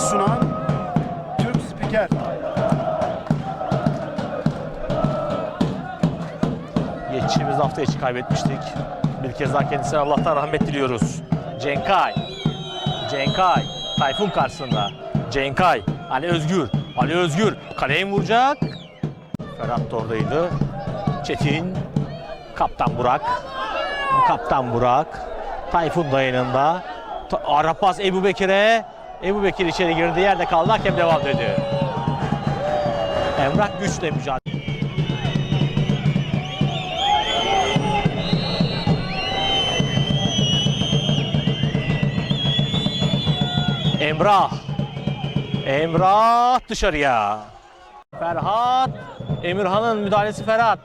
Sunan Türk spiker. Geçtiğimiz hafta içi kaybetmiştik. Bir kez daha kendisine Allah'tan rahmet diliyoruz. Cenkay. Cenkay. Tayfun karşısında. Cenkay. Ali Özgür. Ali Özgür. Kaleye vuracak? Ferhat da oradaydı. Çetin. Kaptan Burak. Kaptan Burak. Tayfun da yanında. Ta- Ara pas Ebu Bekir'e. Ebu Bekir içeri girdi. Yerde kaldı. Hakem devam dedi. Emrah güçle mücadele. Emrah. Emrah dışarıya. Ferhat. Emirhan'ın müdahalesi Ferhat.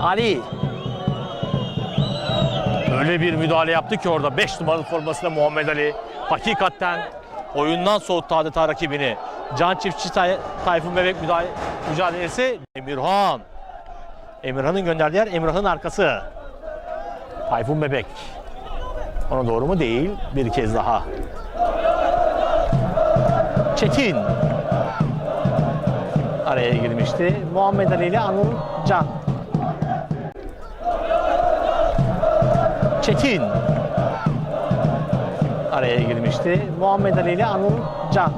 Ali. Öyle bir müdahale yaptı ki orada 5 numaralı formasıyla Muhammed Ali. Hakikaten oyundan soğuttu adeta rakibini. Can Çiftçi Tay- Tayfun Bebek müdahale, mücadelesi. Emirhan. Emirhan'ın gönderdiği yer Emirhan'ın arkası. Tayfun Bebek. Ona doğru mu? Değil. Bir kez daha. Çetin. Araya girmişti. Muhammed Ali ile Anıl Can. Çetin. Araya girmişti. Muhammed Ali ile Anıl Can.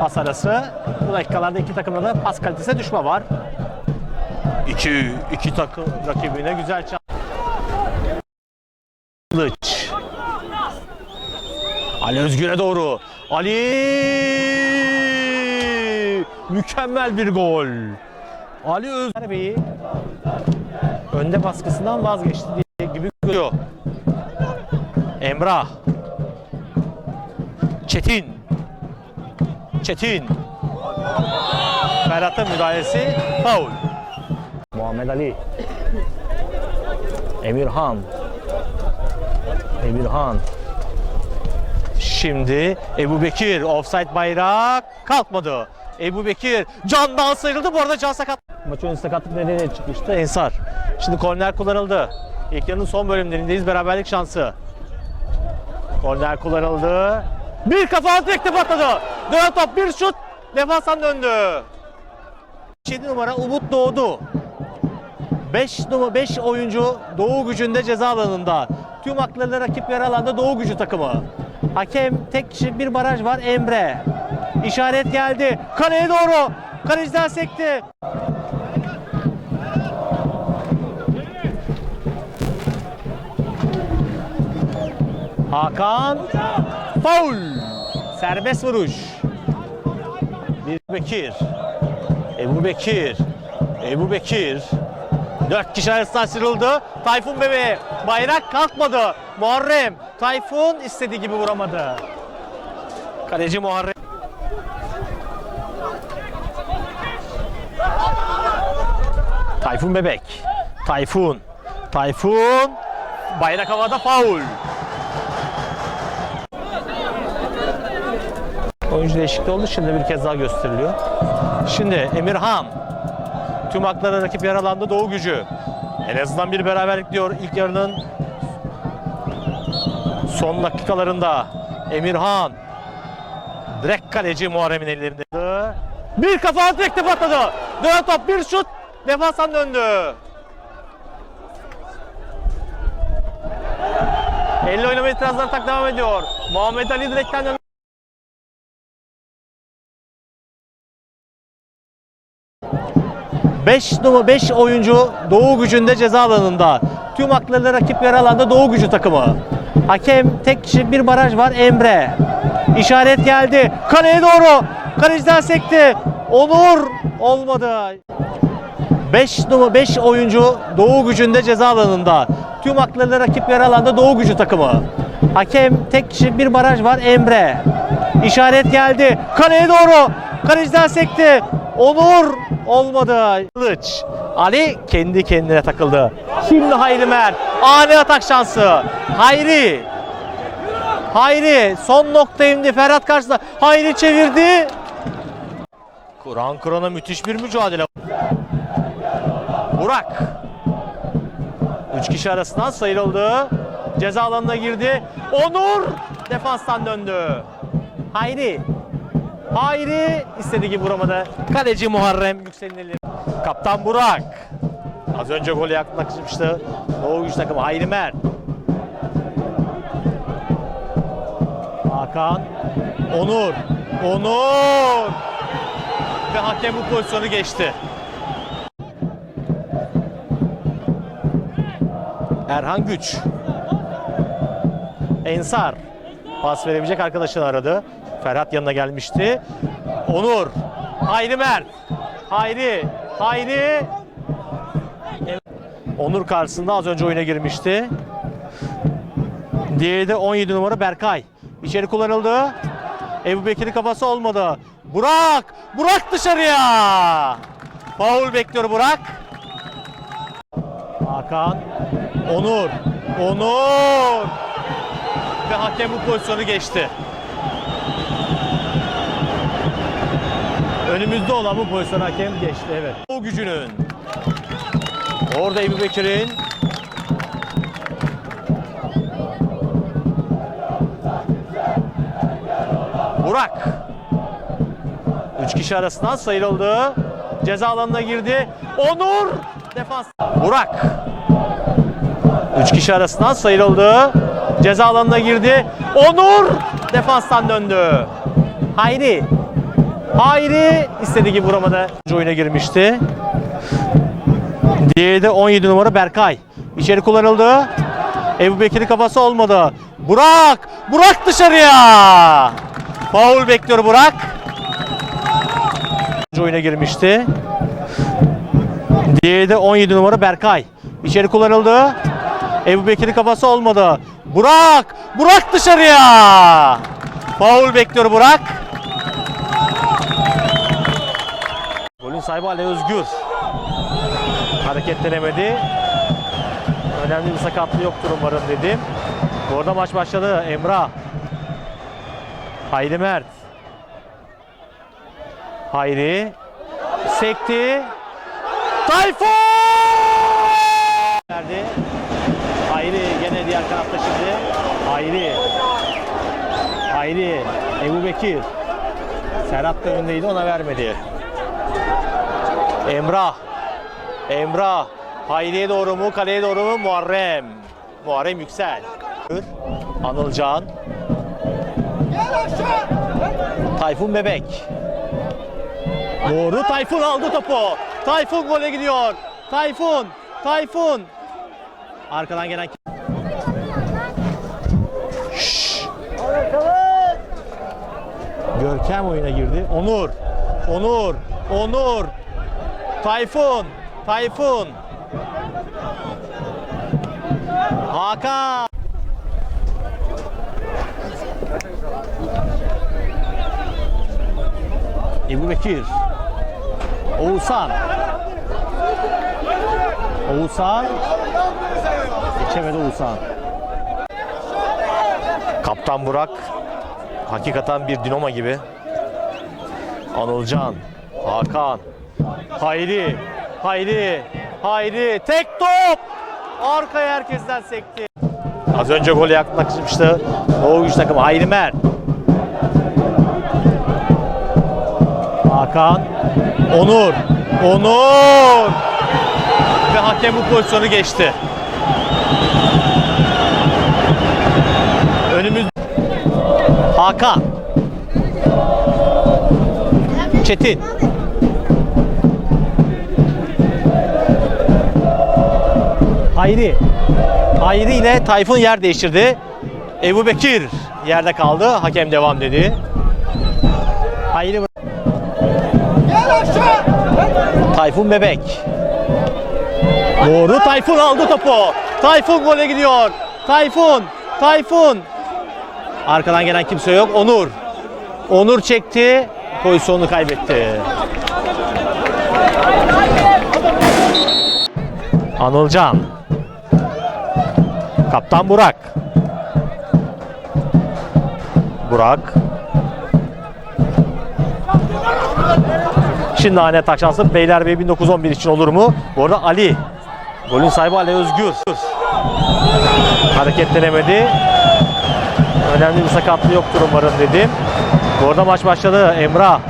Pas arası. Bu dakikalarda iki takımda da pas kalitesine düşme var. İki, iki takım rakibine güzel çal. Kılıç. Ali Özgür'e doğru. Ali! Mükemmel bir gol. Ali Özgür önde baskısından vazgeçti diye gibi görüyor. Emrah. Çetin. Çetin. Ferhat'ın müdahalesi faul. Muhammed Ali. Emirhan. Emirhan. Şimdi Ebu Bekir offside bayrak kalkmadı. Ebu Bekir candan sıyrıldı. Bu arada can sakat. Maçın ön sakatlık nedeniyle çıkmıştı Ensar. Şimdi korner kullanıldı. İlk yarının son bölümlerindeyiz. Beraberlik şansı. Korner kullanıldı. Bir kafa tekte patladı. Dönen top bir şut. Defansan döndü. 7 numara Umut Doğdu. 5 numara 5 oyuncu Doğu Gücü'nde ceza alanında. Tüm haklarıyla rakip yer alanda Doğu Gücü takımı. Hakem tek kişi bir baraj var Emre. İşaret geldi. Kaleye doğru. Kaleciden sekti. Hakan faul. Serbest vuruş. Bir Bekir. Ebu Bekir. Ebu Bekir. Dört kişi arasından sıyrıldı. Tayfun Bebe. Bayrak kalkmadı. Muharrem. Tayfun istediği gibi vuramadı. Kaleci Muharrem. Tayfun Bebek. Tayfun. Tayfun. Bayrak havada faul. oyuncu değişikliği oldu. Şimdi bir kez daha gösteriliyor. Şimdi Emirhan. Tüm haklara rakip yaralandı. Doğu gücü. En azından bir beraberlik diyor ilk yarının son dakikalarında. Emirhan. Direkt kaleci Muharrem'in ellerinde. Bir kafa direkt defa atladı. Dönen top bir şut. Defasan döndü. Elle oynama itirazları tak devam ediyor. Muhammed Ali direkten dönen 5 5 oyuncu Doğu Gücü'nde ceza alanında. Tüm haklarıyla rakip yer alanda Doğu Gücü takımı. Hakem tek kişi bir baraj var Emre. İşaret geldi. Kaleye doğru. Kaleciden sekti. Onur olmadı. 5 5 oyuncu Doğu Gücü'nde ceza alanında. Tüm haklarıyla rakip yer alanda Doğu Gücü takımı. Hakem tek kişi bir baraj var Emre. İşaret geldi. Kaleye doğru. Kaleciden sekti. Onur olmadı. Kılıç. Ali kendi kendine takıldı. Şimdi Hayri Mer. Ani atak şansı. Hayri. Hayri son nokta indi Ferhat karşısında. Hayri çevirdi. Kur'an Kur'an'a müthiş bir mücadele. Burak. Üç kişi arasından sıyrıldı. Ceza alanına girdi. Onur defanstan döndü. Hayri. Hayri istediği gibi vuramadı. Kaleci Muharrem Yüksel'in eli. Kaptan Burak. Az önce gol yaklaşmıştı. Doğu güç takımı Hayri Mert. Hakan. Onur. Onur. Ve hakem bu pozisyonu geçti. Erhan Güç. Ensar. Pas verebilecek arkadaşını aradı. Ferhat yanına gelmişti. Onur. Hayri Mert. Hayri. Hayri. Onur karşısında az önce oyuna girmişti. Diğeri de 17 numara Berkay. İçeri kullanıldı. Ebu Bekir'in kafası olmadı. Burak! Burak dışarıya! Faul bekliyor Burak. Hakan. Onur. Onur! Ve hakem bu pozisyonu geçti. Önümüzde olan bu pozisyonu hakem geçti evet. O gücünün. Orada Ebu Bekir'in Burak. Üç kişi arasından sıyrıldı. Ceza alanına girdi. Onur defans. Burak. Üç kişi arasından sıyrıldı. Ceza alanına girdi. Onur defanstan döndü. Hayri. Hayri istediği gibi vuramadı. Oyuna girmişti. Diğeri de 17 numara Berkay. İçeri kullanıldı. Ebu Bekir'in kafası olmadı. Burak! Burak dışarıya! Faul bekliyor Burak. Oyuna girmişti. Diğeri de 17 numara Berkay. İçeri kullanıldı. Ebu Bekir'in kafası olmadı. Burak! Burak dışarıya! Faul bekliyor Burak. Sahibi Ali Özgür. Hareketlenemedi. Önemli bir sakatlığı yoktur umarım dedim. Bu arada maç başladı. Emrah. Hayri Mert. Hayri. Sekti. Tayfun! Verdi. Hayri gene diğer kanatta şimdi. Hayri. Hayri. Ebu Bekir. Serhat da önündeydi ona vermedi. Emrah. Emrah. Hayri'ye doğru mu? Kaleye doğru mu? Muharrem. Muharrem Yüksel. Anılcan. Tayfun Bebek. Doğru Tayfun aldı topu. Tayfun gole gidiyor. Tayfun. Tayfun. Arkadan gelen? Şşş. Görkem oyuna girdi. Onur. Onur. Onur. Tayfun. Tayfun. Hakan. Ebu Bekir. Oğuzhan. Oğuzhan. Geçemedi Oğuzhan. Kaptan Burak. Hakikaten bir dinamo gibi. Anılcan. Hakan. Hayri. Hayri. Hayri. Tek top. Arkaya herkesten sekti. Az önce gol yaklaşmıştı. Doğu güç takımı Hayri Mert. Hakan. Onur. Onur. Ve hakem bu pozisyonu geçti. Önümüz Hakan. Çetin. Hayri. Hayri ile Tayfun yer değiştirdi. Ebu Bekir yerde kaldı. Hakem devam dedi. Hayri Tayfun Bebek. Doğru Tayfun aldı topu. Tayfun gole gidiyor. Tayfun. Tayfun. Arkadan gelen kimse yok. Onur. Onur çekti. Pozisyonunu kaybetti. Anılcan. Kaptan Burak. Burak. Şimdi hane taş şansı Beylerbeyi 1911 için olur mu? Bu arada Ali Golün sahibi Ali Özgür. Hareketlenemedi. Önemli bir sakatlığı yoktur umarım dedim. Bu arada maç başladı. Emrah.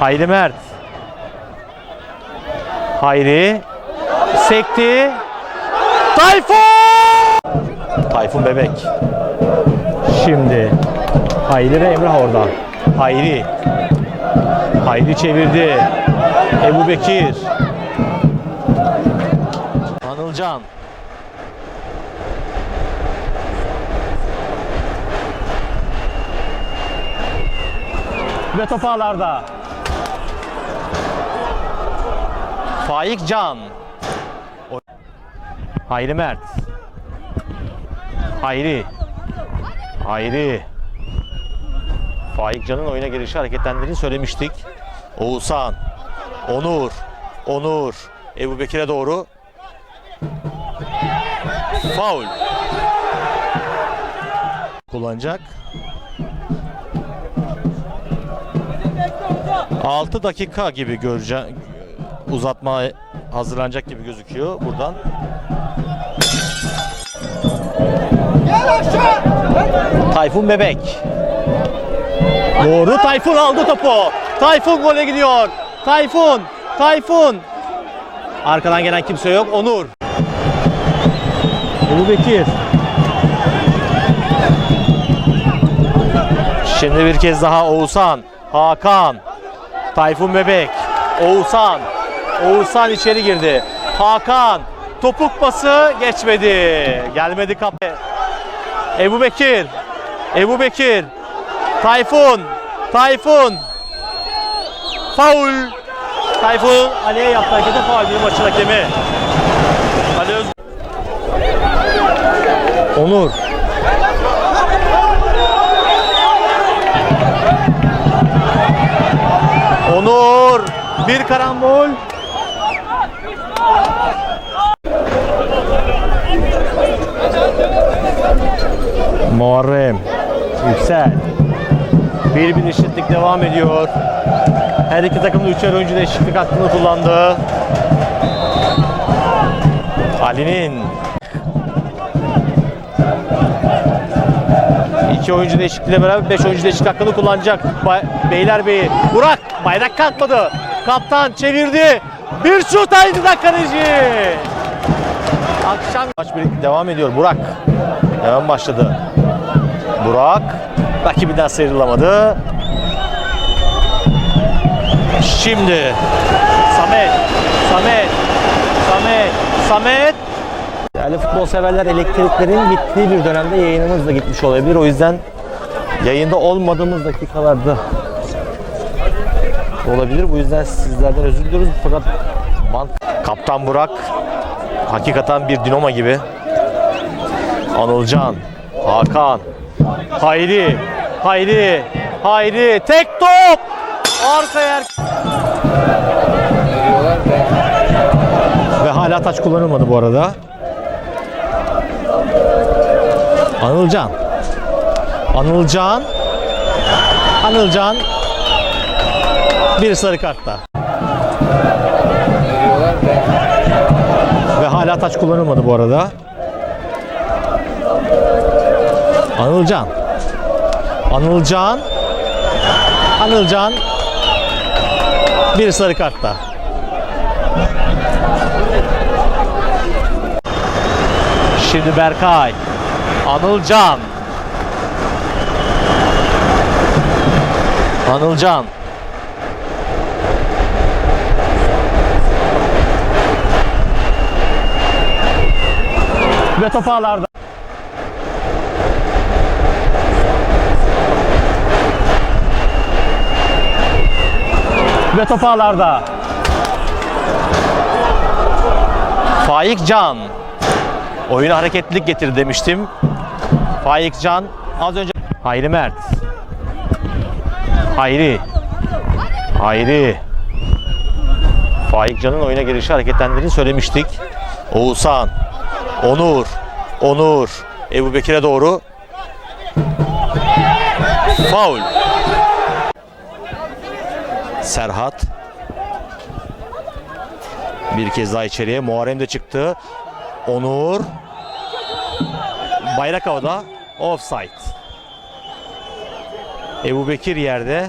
Hayri Mert. Hayri. Sekti. Tayfun! Tayfun Bebek. Şimdi Hayri ve Emrah orada. Hayri. Hayri çevirdi. Ebu Bekir. Anılcan. Ve top ağlarda. Faik Can. Hayri Mert. Hayri. Hayri. Faik Can'ın oyuna girişi hareketlendiğini söylemiştik. Oğuzhan. Onur. Onur. Ebu Bekir'e doğru. Faul. Kullanacak. 6 dakika gibi göreceğim. Uzatma hazırlanacak gibi gözüküyor buradan. Tayfun Bebek. Doğru Tayfun aldı topu. Tayfun gole gidiyor. Tayfun. Tayfun. Arkadan gelen kimse yok. Onur. Ebu Bekir. Şimdi bir kez daha Oğuzhan. Hakan. Tayfun Bebek. Oğuzhan. Oğuzhan içeri girdi. Hakan. Topuk pası geçmedi. Gelmedi kap. Ebu Bekir. Ebu Bekir. Tayfun. Tayfun. Faul. Tayfun Ali'ye yaptı harekete faul bir maçın hakemi. Ali Öz... Onur. Onur. Bir karambol. Muharrem. Yüksel. Bir bir eşitlik devam ediyor. Her iki takım da üçer oyuncu değişiklik hakkını kullandı. Ali'nin iki oyuncu değişikliğiyle beraber beş oyuncu değişiklik hakkını kullanacak. Bay- Beylerbeyi. Burak bayrak kalkmadı. Kaptan çevirdi. Bir şut Aydın'dan kaleci. Akşam maç devam ediyor. Burak. Hemen başladı. Burak rakibinden sıyrılamadı. Şimdi Samet, Samet, Samet, Samet. Değerli futbol severler elektriklerin gittiği bir dönemde yayınımız da gitmiş olabilir. O yüzden yayında olmadığımız dakikalarda olabilir. Bu yüzden sizlerden özür diliyoruz. Fakat bant... Kaptan Burak hakikaten bir dinamo gibi. Anılcan, Hakan, Hayri, Hayri, Hayri, tek top! Arkaya er- Ve hala taç kullanılmadı bu arada. Anılcan. Anılcan. Anılcan. Bir sarı kartta. Ve hala taç kullanılmadı bu arada. Anılcan. Anılcan. Anılcan. Bir sarı kartta. Şimdi Berkay. Anılcan. Anılcan. Ve top ağlarda. Ve top ağlarda. Faik Can. Oyuna hareketlilik getir demiştim. Faik Can az önce Hayri Mert. Hayri. Hayri. Faik Can'ın oyuna girişi hareketlendiğini söylemiştik. Oğuzhan. Onur. Onur. Ebu Bekir'e doğru. Faul. Serhat. Bir kez daha içeriye. Muharrem de çıktı. Onur. Bayrak havada. Offside. Ebu Bekir yerde.